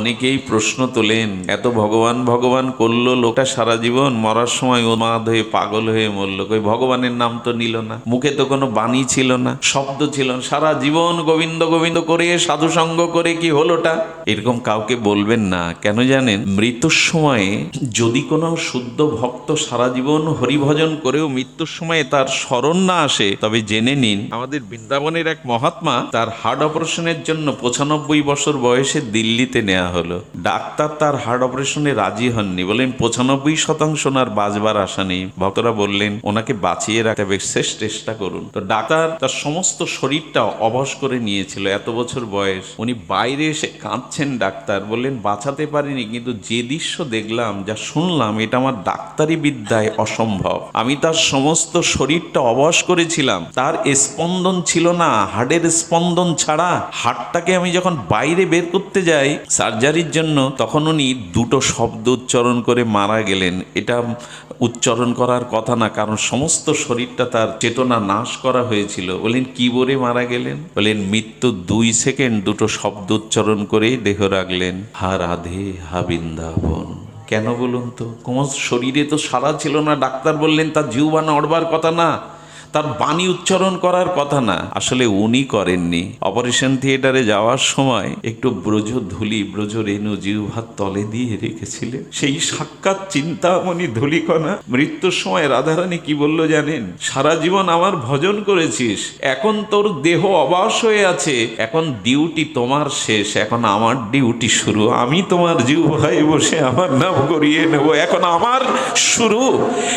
অনেকেই প্রশ্ন তোলেন, এত ভগবান ভগবান করল লোকটা সারা জীবন, মরার সময় উন্মাদ হয়ে পাগল হয়ে মরল। কই, ভগবানের নাম তো নিল না, মুখে তো কোনো বাণী ছিল না, শব্দ ছিল না। সারা জীবন গোবিন্দ গোবিন্দ করে, সাধু সঙ্গ করে কি হলোটা? এরকম কাউকে বলবেন না। কেন জানেন, মৃত্যুর সময়ে যদি কোনো শুদ্ধ ভক্ত সারা জীবন হরিভজন করেও মৃত্যুর সময়ে তার স্মরণ না আসে, তবে জেনে নিন, আমাদের বৃন্দাবনের এক মহাত্মা তার হার্ট অপারেশনের জন্য পঁচানব্বই বছর বয়সে দিল্লিতে নেওয়া হলো। ডাক্তার তার হার্ট অপারেশনে রাজি হননি বলেন পঁচানব্বই শতাংশ ওনার বাঁচবার আশা নেই। ভক্তরা বললেন, ওনাকে বাঁচিয়ে রাখতে হবে শেষ চেষ্টা করুন। তো ডাক্তার তার সমস্ত শরীরটা অবশ করে নিয়েছিল, এত বছর বয়স। উনি বাইরে এসে কাঁদছেন ডাক্তার, বললেন, বাঁচাতে পারিনি, কিন্তু যে দৃশ্য দেখলাম, যা শুনলাম, এটা আমার ডাক্তারি বিদ্যায় অসম্ভব। আমি তার সমস্ত শরীরটা অবশ করেছিলাম। তার স্পন্দন ছিল না, হার্টের স্পন্দন ছাড়া। হার্টটাকে আমি যখন বাইরে বের করতে যাই সার্জারির জন্য তখন উনি দুটো শব্দ উচ্চারণ করে মারা গেলেন। এটা উচ্চারণ করার কথা না, কারণ সমস্ত শরীরটা তার চেতনা নাশ করা হয়েছিল। বলেন কি বলে মারা গেলেন? বলেন মৃত্যু দুই সেকেন্ড দুটো শব্দ উচ্চারণ করেই দেহ রাখলেন। হা রাধে, হা বৃন্দাবন। কেন বলুন তো? কোমর শরীরে তো সারা ছিল না, ডাক্তার বললেন, তার জিহ্বা নড়বার কথা না। তার বাণী উচ্চারণ করার কথা না। আসলে উনি করেননি। অপারেশন থিয়েটারে যাওয়ার সময় একটু ব্রজ ধুলি ব্রজ রেণু জিহ্বার তলে দিয়ে রেখেছিলেন। সেই সাক্ষাৎ চিন্তামণি ধুলিকণা মৃত্যুর সময় রাধারানী কি বলল জানেন? সারা জীবন আমার ভজন করেছিস, এখন তোর দেহ অবাস হয়ে আছে, এখন ডিউটি তোমার শেষ, এখন আমার ডিউটি শুরু। আমি তোমার জিহ্বায় বসে আমার নাম করিয়ে নেব, এখন আমার শুরু।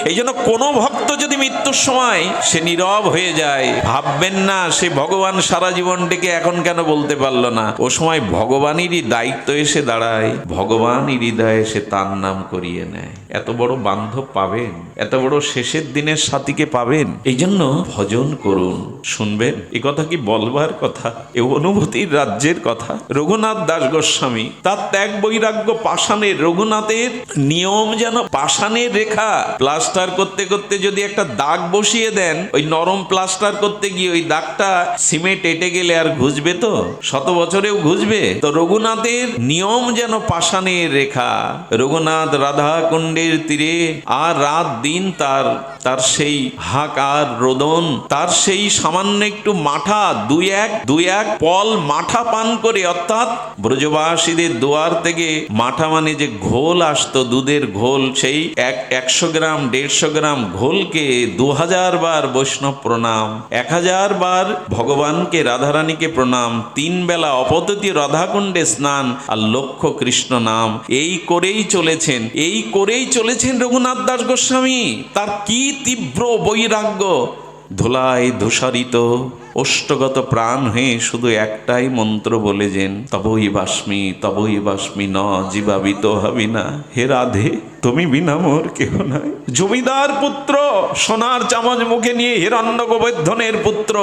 এই জন্য কোনো ভক্ত যদি মৃত্যুর সময় সে নীরব হয়ে যায়। ভাববেন না, সে ভগবান সারা জীবনটিকে এখন কেন বলতে পারল না। ও সময় ভগবানেরই দায়িত্ব এসে দাঁড়ায়। ভগবানই হৃদয়ে সে তার নাম করিয়ে নেয়। এত বড় বান্ধব পাবেন, এত বড় শেষের দিনের সাথীকে পাবেন। এই জন্য ভজন করুন। শুনবেন? এ কথা কি বলবার কথা? এ অনুভূতির রাজ্যের কথা? রঘুনাথ দাস গোস্বামী, তার ত্যাগ বৈরাগ্য পাষাণের রঘুনাথের নিয়ম যেন পাষাণের রেখা। প্লাস্টার করতে করতে যদি একটা দাগ বসিয়ে দেন ওই নরম প্লাস্টার করতে গিয়ে ওই দাগটা সিমেন্ট এটে গেলে আর ঘুষবে তো? শত বছরেও ঘুষবে? তো রঘুনাথের নিয়ম যেন পাষাণের রেখা। রঘুনাথ রাধা কুণ্ডের তীরে আর রাত দিন তার তার সেই হাক আর রোদন, তার সেই সামান্য একটু মাঠা, দুই এক দুই এক পল মাঠা পান করে অর্থাৎ ব্রজবাসীদের দুয়ার থেকে মাঠা মানে যে ঘোল আসতো, দুধের ঘোল, সেই এক, একশো গ্রাম, দেড়শো গ্রাম ঘোলকে দু হাজার বার বৈষ্ণব প্রণাম। এক হাজার বার ভগবানকে রাধারানীকে প্রণাম। তিন বেলা অপদ্ধতি রাধাকুণ্ডে স্নান আর লক্ষ কৃষ্ণ নাম। এই করেই চলেছেন, এই করেই চলেছেন রঘুনাথ দাস গোস্বামী। তার কি তীব্র বৈরাগ্য। ধুলায় ধূসারিত, অষ্টগত প্রাণ হয়ে শুধু একটাই মন্ত্র বলে যেন তবই বাস্মি তবই বাস্মি ন জীবাবিত হবি না। হে রাধে। তুমি বিনা মোর কেহ নাই। জমিদার পুত্র, সোনার চামচ মুখে নিয়ে হিরণ্য গোবর্ধনের পুত্র,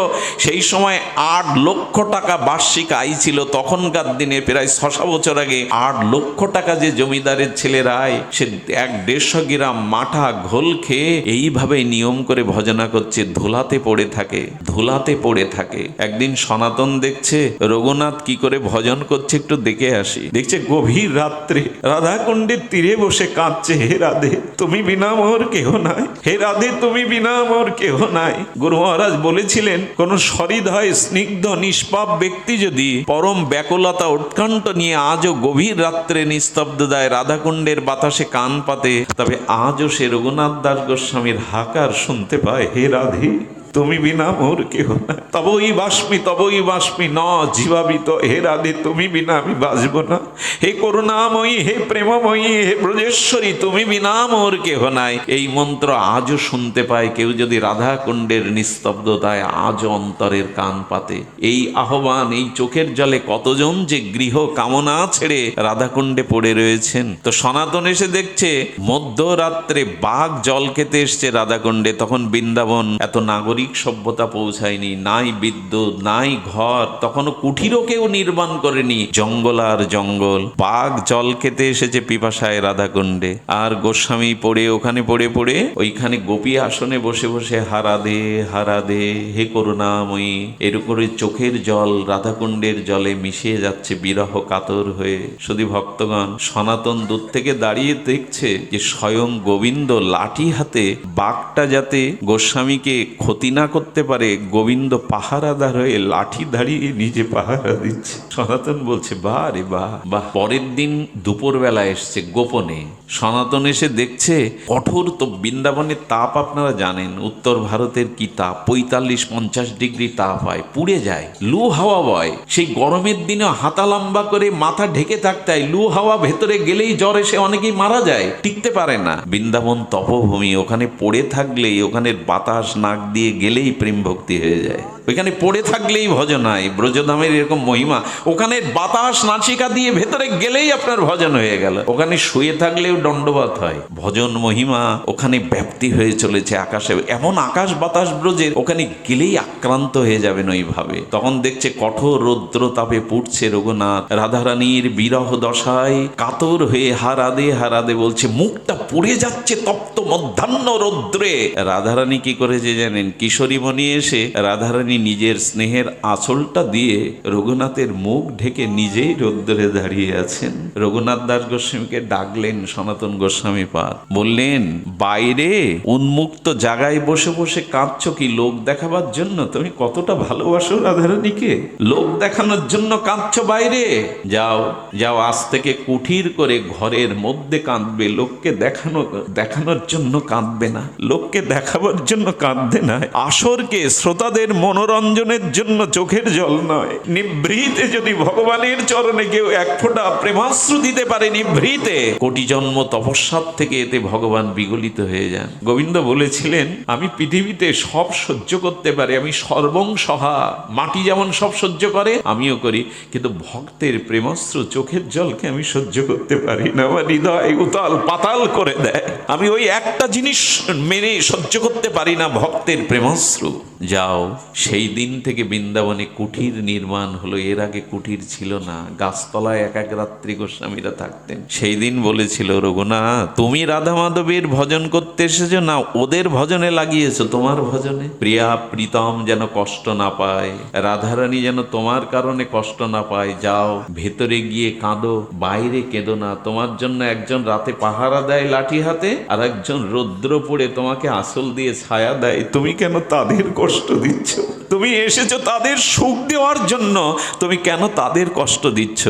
সেই সময় আট লক্ষ টাকা বার্ষিক আয় ছিল তখনকার দিনে। প্রায় ছশো বছর আগে আট লক্ষ টাকা যে জমিদারের ছেলের আয়, সে এক দেড়শো গ্রাম মাঠা ঘোল খেয়ে এইভাবে নিয়ম করে ভজনা করছে, ধুলাতে পড়ে থাকে, ধুলাতে পড়ে থাকে। একদিন সনাতন দেখছে, রঘুনাথ কি করে ভজন করছে একটু দেখে আসি। দেখছে গভীর রাত্রে রাধাকুণ্ডের তীরে বসে কাঁদছে হে রাধে, তুমি বিনা মোর কেহ নাই? হে রাধে, তুমি বিনা মোর কেহ নাই? গুরু মহারাজ বলেছিলেন, কোন সরিদয়, স্নিগ্ধ, নিষ্পাপ ব্যক্তি যদি পরম ব্যাকুলতা, উৎকণ্ঠ নিয়ে আজও গভীর রাত্রে নিস্তব্ধ নিস্তব্ধতায় রাধাকুণ্ডের বাতাসে কান পাতে, তবে আজও সে রঘুনাথ দাস গোস্বামীর হাকার শুনতে পায়। হে রাধে তুমি বিনা মোর কেহ না। তবই বাস্মি তবই বাস্মি ন জীবাবিত, হে রাধে, তুমি বিনা, আমি বাঁচব না। হে করুণাময়ী, হে প্রেমময়ী, হে ব্রজেশ্বরী, তুমি বিনা মোর কেহ নাই। এই মন্ত্র আজও শুনতে পায় কেউ যদি রাধা কুণ্ডের নিস্তব্ধতায় আজও অন্তরের কান পাতে। এই আহ্বান, এই চোখের জলে কতজন যে গৃহ কামনা ছেড়ে রাধাকুণ্ডে পড়ে রয়েছেন। তো সনাতন এসে দেখছে, মধ্যরাত্রে বাঘ জল খেতে এসছে রাধাকুণ্ডে, তখন বৃন্দাবন এত নাগরিক নাগরিক সভ্যতা পৌঁছায়নি, নাই বিদ্যুৎ, নাই ঘর, তখনও কুঠিরও কেউ নির্মাণ করেনি। জঙ্গল আর জঙ্গল, বাঘ জল খেতে এসেছে পিপাসায় রাধাকুণ্ডে, আর গোস্বামী পড়ে ওখানে পড়ে পড়ে ওইখানে গোপী আসনে বসে বসে, হারা দে হারা দে, হে করুণাময়ী। এর উপরে চোখের জল রাধাকুণ্ডের জলে মিশিয়ে যাচ্ছে বিরহ কাতর হয়ে। শুধু ভক্তগণ, সনাতন দূর থেকে দাঁড়িয়ে দেখছে যে স্বয়ং গোবিন্দ লাঠি হাতে বাঘটা যাতে গোস্বামীকে ক্ষতি না করতে পারে, গোবিন্দ পাহারাদার হয়ে লাঠি দাঁড়িয়ে নিজে পাহারা দিচ্ছে। সনাতন বলছে, বা রে বা বাহ পরের দিন দুপুরবেলা এসছে গোপনে। সনাতন এসে দেখছে, কঠোর তো বৃন্দাবনের তাপ আপনারা জানেন, উত্তর ভারতের কি তাপ? পঁয়তাল্লিশ, পঞ্চাশ ডিগ্রি তাপ হয়, পুড়ে যায়, লু হাওয়া বয়। সেই গরমের দিনে হাতা লম্বা করে মাথা ঢেকে থাকতে হয়, লু হাওয়া ভেতরে গেলেই জ্বর এসে অনেকেই মারা যায়, টিকতে পারে না। বৃন্দাবন তপভূমি, ওখানে পড়ে থাকলেই ওখানের বাতাস নাক দিয়ে গেলেই প্রেম ভক্তি হয়ে যায়। ওইখানে পড়ে থাকলেই ভজন হয়, ব্রজধামের এরকম মহিমা। ওখানে বাতাস নাচিকা দিয়ে ভেতরে গেলেই আপনার ভজন হয়ে গেল। ওখানে শুয়ে থাকলেও দণ্ডবাত হয়। ভজন মহিমা ওখানে ব্যাপ্তি হয়ে চলেছে আকাশে। এমন আকাশ বাতাস ব্রজের ওখানে গেলেই আক্রান্ত হয়ে যাবেন ওইভাবে। তখন দেখছে কঠোর রৌদ্র তাপে পুড়ছে রঘুনাথ। রাধারানীর বিরহ দশায় কাতর হয়ে হারাদে হারাদে বলছে, মুখটা পুড়ে যাচ্ছে তপ্ত মধ্যাহ্ন রৌদ্রে। রাধারানী কি করেছে জানেন? কিশোরী মণি এসে রাধারানী নিজের স্নেহের আঁচলটা দিয়ে রঘুনাথের মুখ ঢেকে নিজেই রৌদ্রে দাঁড়িয়ে আছেন। রঘুনাথ দাস গোস্বামীকে ডাকলেন সনাতন গোস্বামী পাদ বললেন, বাইরে উন্মুক্ত জায়গায় বসে বসে কাঁদছ কি? লোক দেখাবার জন্য? তুমি কতটা ভালোবাসো রাধারানীকে? লোক দেখানোর জন্য কাঁদছ বাইরে? যাও যাও, আজ থেকে কুঠির করে ঘরের মধ্যে কাঁদবে। লোককে দেখানো, দেখানোর জন্য কাঁদবে না। লোককে দেখাবার জন্য কাঁদবে না। আসরকে শ্রোতাদের মনোরঞ্জনের জন্য চোখের জল নয়। নিভৃতে যদি ভগবানের চরণে কেউ এক ফোঁটা প্রেমাশ্রু দিতে পারে নিভৃতে, কোটি জন্ম তপস্যার থেকে এতে ভগবান বিগলিত হয়ে যান। গোবিন্দ বলেছিলেন, আমি পৃথিবীতে সব সহ্য করতে পারি, আমি সর্বং সহা মাটি যেমন সব সহ্য করে, আমিও করি, কিন্তু ভক্তের প্রেমাশ্রু চোখের জলকে আমি সহ্য করতে পারি না। আমার হৃদয় উতাল পাতাল করে দেয়। আমি ওই একটা জিনিস মেনে সহ্য করতে পারি না ভক্তের প্রেমাশ্রু যাও, সেই দিন থেকে বৃন্দাবনে কুঠির নির্মাণ হলো। এর আগে কুঠির ছিল না। গাছতলায় এক এক রাত্রি গোস্বামীরা থাকতেন। সেই দিন বলেছিল রঘুনাথ তুমি রাধা মাধবের ভজন করতে এসেছ। না, ওদের ভজনে লাগিয়েছো। তোমার ভজনে? প্রিয়া, প্রীতম যেন কষ্ট না পায়। রাধারানী যেন তোমার কারণে কষ্ট না পায়। যাও, ভেতরে গিয়ে কাঁদো, বাইরে কেঁদো না। তোমার জন্য একজন রাতে পাহারা দেয় লাঠি হাতে, আর একজন রৌদ্র পড়ে তোমাকে আসল দিয়ে ছায়া দেয়। তুমি কেন তাদের কষ্ট দিচ্ছ। তুমি এসেছ তাদের সুখ দেওয়ার জন্য। তুমি কেন তাদের কষ্ট দিচ্ছ?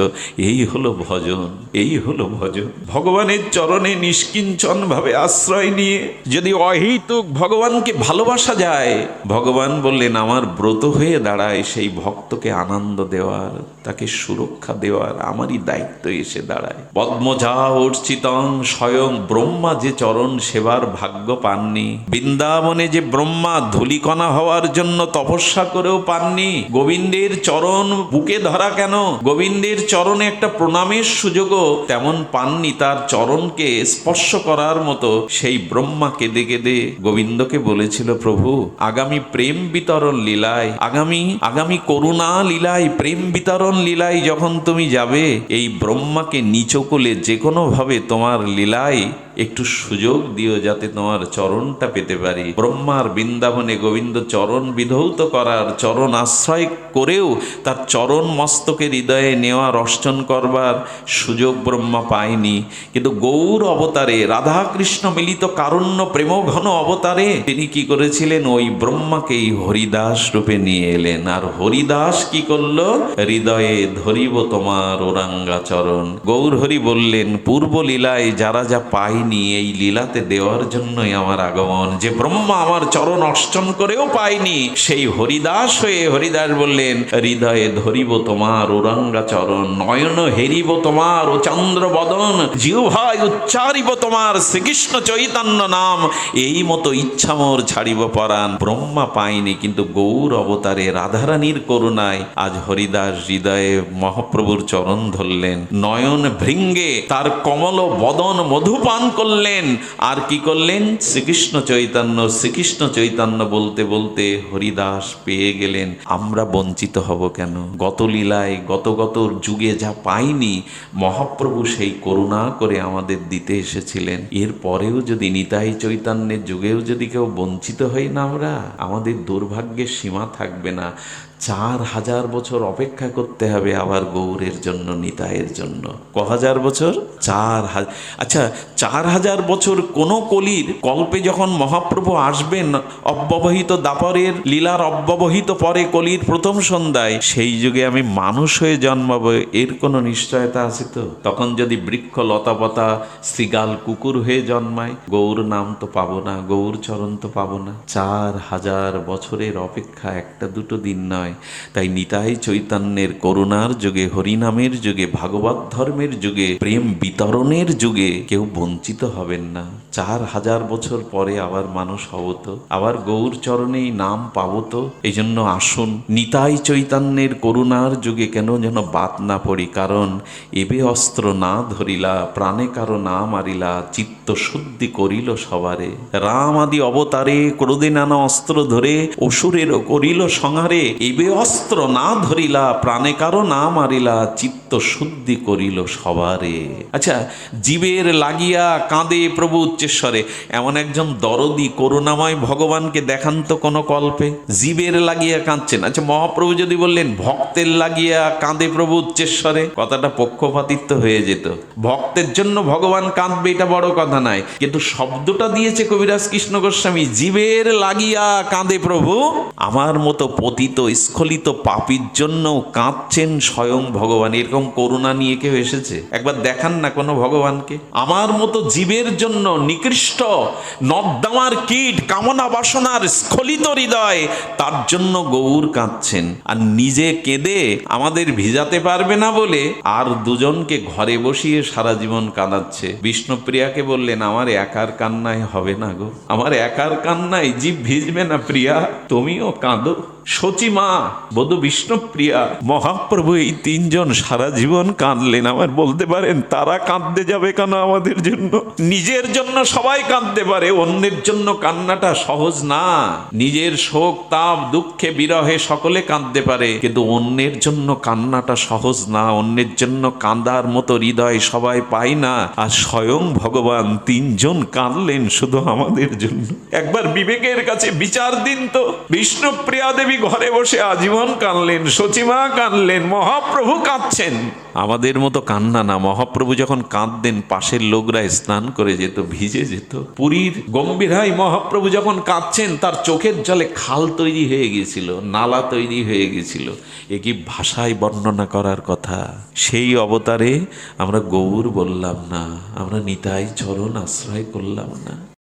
এই হলো ভজন, এই হলো ভজন। ভগবানের চরণে নিষ্কিঞ্চন ভাবে আশ্রয় নিয়ে যদি অহেতুক ভগবানকে ভালোবাসা যায়, ভগবান বললেন, আমার ব্রত হয়ে দাঁড়ায় সেই ভক্তকে আনন্দ দেওয়ার, তাকে সুরক্ষা দেওয়ার আমারই দায়িত্ব এসে দাঁড়ায়। পদ্মজা অর্চিতং স্বয়ং ব্রহ্মা যে চরণ সেবার ভাগ্য পাননি। বৃন্দাবনে যে ব্রহ্মা ধুলিকণা হওয়ার জন্য তপস্যা করেও পাননি। গোবিন্দের চরণ বুকে ধরা কেন? গোবিন্দের চরণে একটা প্রণামের সুযোগও তেমন পাননি তার চরণকে স্পর্শ করার মতো সেই ব্রহ্মা কেঁদে কেঁদে। গোবিন্দকে বলেছিল, প্রভু, আগামী প্রেম বিতরণ লীলায়, আগামী আগামী করুণা লীলায়, প্রেম বিতরণ লীলায় যখন তুমি যাবে, এই ব্রহ্মাকে নিচকলে যে কোনোভাবে তোমার লীলায় একটু সুযোগ দিও যাতে তোমার চরণটা পেতে পারি। ব্রহ্মার বৃন্দাবনে গোবিন্দ চরণ বিধৌত করার চরণ আশ্রয় করেও তার চরণ মস্তকে হৃদয়ে নেওয়ার অর্চন করবার সুযোগ ব্রহ্মা পায়নি। কিন্তু গৌর অবতারে, রাধাকৃষ্ণ মিলিত কারণ্য প্রেমঘন অবতারে তিনি কি করেছিলেন? ওই ব্রহ্মাকেই হরিদাস রূপে নিয়ে এলেন। আর হরিদাস কি করল? হৃদয়ে ধরিব তোমার ওরাঙ্গা চরণ গৌর হরি বললেন, পূর্ব লীলায় যারা যা পায়নি এই লীলাতে দেওয়ার জন্যই আমার আগমন। যে ব্রহ্মা আমার চরণ অর্চন করেও পায়নি সেই হরিদাস হয়ে হরিদাস বললেন, হৃদয়ে ধরিব তোমার ওরাঙ্গা চরণ, নয়ন হেরিব তোমার ও চন্দ্র বদন, জিহ্বায় উচ্চারিব তোমার শ্রীকৃষ্ণ চৈতন্য নাম, এই মতো ইচ্ছা মোর ছাড়িব পরাণ। ব্রহ্মা পাইনি, কিন্তু গৌর অবতারে রাধারানীর করুণায় আজ হরিদাস হৃদয়ে মহাপ্রভুর চরণ ধরলেন। নয়ন ভৃঙ্গে তার কমল বদন মধুপান করলেন। আর কি করলেন? শ্রীকৃষ্ণ চৈতন্য শ্রীকৃষ্ণ চৈতন্য বলতে বলতে হরিদাস পেয়ে গেলেন। আমরা বঞ্চিত হব কেন? গত লীলায়, গত গত যুগে যা পাইনি, মহাপ্রভু সেই করুণা করে আমাদের দিতে এসেছিলেন। এর পরেও যদি নিতাই চৈতন্যের যুগেও যদি কেউ বঞ্চিত হই না আমরা, আমাদের দুর্ভাগ্যের সীমা থাকবে না। চার হাজার বছর অপেক্ষা করতে হবে আবার গৌরের জন্য নিতায়ের জন্য। ক হাজার বছর? চার হাজার আচ্ছা চার হাজার বছর কোন কলির কল্পে যখন মহাপ্রভু আসবেন, অব্যবহিত দাপরের লীলার অব্যবহিত পরে কলির প্রথম সন্ধ্যায়, সেই যুগে আমি মানুষ হয়ে জন্মাবো, এর কোনো নিশ্চয়তা আছে তো? তখন যদি বৃক্ষ লতাপতা শ্রীগাল কুকুর হয়ে জন্মায়, গৌর নাম তো পাবো না, গৌর চরণ তো পাবো না। চার হাজার বছরের অপেক্ষা একটা দুটো দিন নয় তাই নিতাই চৈতন্যের করুণার যুগে, হরিনামের যুগে, ভাগবত ধর্মের যুগে, প্রেম বিতরণের যুগে কেউ বঞ্চিত হবেন না। চার হাজার বছর পরে আবার মানুষ হব তো, আবার গৌর চরণেই নাম পাবো তো। এই জন্য আসুন, নিতাই চৈতন্যের করুণার যুগে কেন যেন বাদ না পড়ি, কারণ এবে অস্ত্র না ধরিলা, প্রাণে কারও না মারিলা, চিত্ত শুদ্ধি করিল সবারে। রাম আদি অবতারে, ক্রোধে নানা অস্ত্র ধরে অসুরের করিল সংহারে এবে অস্ত্র না ধরিলা, প্রাণে কারও না মারিলা, চিত্ত শুদ্ধি করিল সবারে। আচ্ছা জীবের লাগিয়া কাঁদে প্রভু উচ্চেশ্বরে, এমন একজন দরদি করুণাময় ভগবানকে দেখান তো কোনো কল্পে? জীবের লাগিয়া কাঁদছেন। আচ্ছা মহাপ্রভু যদি বললেন, ভক্তের লাগিয়া কাঁদে প্রভু উচ্চেশ্বরে? কথাটা পক্ষপাতিত্ব হয়ে যেত। ভক্তের জন্য ভগবান কাঁদবে, এটা বড় কথা নয়। কিন্তু শব্দটা দিয়েছে কবিরাজ কৃষ্ণ গোস্বামী, জীবের লাগিয়া কাঁদে প্রভু, আমার মতো পতিত স্খলিত পাপির জন্য কাঁদছেন স্বয়ং ভগবান। এরকম করুণা নিয়ে কেউ এসেছে? একবার দেখান না কোনো ভগবানকে। আমার মতো জীবের জন্য নিকৃষ্ট নদ্দামার কীট, কামনা বাসনার স্খলিত হৃদয়, তার জন্য গৌর কাঁদছেন। আর নিজে কেঁদে আমাদের ভিজাতে পারবে না বলে আর দুজনকে ঘরে বসিয়ে সারা জীবন কাঁদাচ্ছে। বিষ্ণুপ্রিয়াকে বললেন, আমার একার কান্নায় হবে না গো। আমার একার কান্নায় জীব ভিজবে না প্রিয়া। তুমিও কাঁদো। সচিমা বধু বিষ্ণুপ্রিয়া মহাপ্রভু এই তিনজন সারা জীবন কাঁদলেন। আমার বলতে পারেন, তারা কাঁদতে যাবে কেন আমাদের জন্য? নিজের জন্য সবাই কাঁদতে পারে, অন্যের জন্য কান্নাটা সহজ না। নিজের শোক, তাপ, দুঃখে, বিরহে সকলে কাঁদতে পারে, কিন্তু অন্যের জন্য কান্নাটা সহজ না। অন্যের জন্য কাঁদার মতো হৃদয় সবাই পায় না। আর স্বয়ং ভগবান তিনজন কাঁদলেন শুধু আমাদের জন্য। একবার বিবেকের কাছে বিচার দিন তো। বিষ্ণুপ্রিয়া দেবী ঘরে বসে আজীবন কানলেন সচিমা কানলেন, মহাপ্রভু কাঁদছেন। আমাদের মতো কান্না না, মহাপ্রভু যখন কাঁদতেন, পাশের লোকরা স্নান করে যেত, ভিজে যেত। পুরীর গম্ভীরাই মহাপ্রভু যখন কাঁদছেন, তার চোখের জলে খাল তৈরি হয়ে গিয়েছিল, নালা তৈরি হয়ে গিয়েছিল। এ কি ভাষায় বর্ণনা করার কথা? সেই অবতারে আমরা গৌর বললাম না, আমরা নিতাই চরণ আশ্রয় করলাম না।